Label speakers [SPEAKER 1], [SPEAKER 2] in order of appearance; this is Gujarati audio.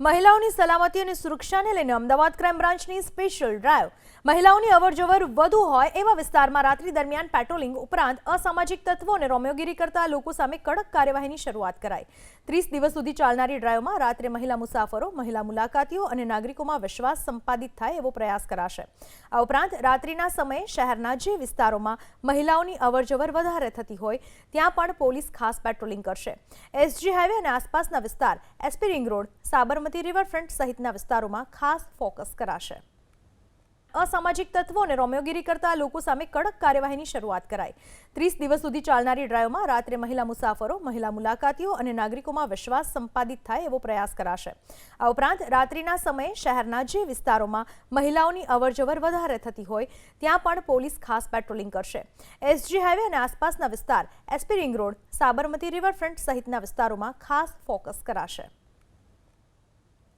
[SPEAKER 1] મહિલાઓની સલામતી અને સુરક્ષાને લઈને અમદાવાદ ક્રાઇમ બ્રાન્ચની સ્પેશિયલ ડ્રાઈવ. મહિલાઓની અવરજવર વધુ હોય એવા વિસ્તારમાં રાત્રિ દરમિયાન પેટ્રોલિંગ ઉપરાંત અસામાજિક તત્વો અને રોમિયોગીરી કરતા લોકો સામે કડક કાર્યવાહીની શરૂઆત કરાઈ. ત્રીસ દિવસ સુધી ચાલનારી ડ્રાઈવમાં રાત્રે મહિલા મુસાફરો, મહિલા મુલાકાતીઓ અને નાગરિકોમાં વિશ્વાસ સંપાદિત થાય એવો પ્રયાસ કરાશે. આ ઉપરાંત રાત્રિના સમયે શહેરના જે વિસ્તારોમાં મહિલાઓની અવરજવર વધારે થતી હોય, ત્યાં પણ પોલીસ ખાસ પેટ્રોલિંગ કરશે. એસજી હાઈવે અને આસપાસના વિસ્તાર, SP ring road, Sabarmati riverfront સહિતના વિસ્તારોમાં ખાસ ફોકસ કરાશે. અસામાજિક તત્વો અને રોમિયોગીરી કરતા લોકો સામે કડક કાર્યવાહીની શરૂઆત કરાઈ. ત્રીસ દિવસ સુધી ચાલનારી ડ્રાઈવમાં રાત્રે મહિલા મુસાફરો, મહિલા મુલાકાતીઓ અને નાગરિકોમાં વિશ્વાસ સંપાદિત થાય એવો પ્રયાસ કરાશે. આ ઉપરાંત રાત્રિના સમયે શહેરના જે વિસ્તારોમાં મહિલાઓની અવરજવર વધારે થતી હોય, ત્યાં પણ પોલીસ ખાસ પેટ્રોલિંગ કરશે. એસજી હાઈવે અને આસપાસના વિસ્તાર, SP ring road, Sabarmati riverfront સહિતના વિસ્તારોમાં ખાસ ફોકસ કરાશે.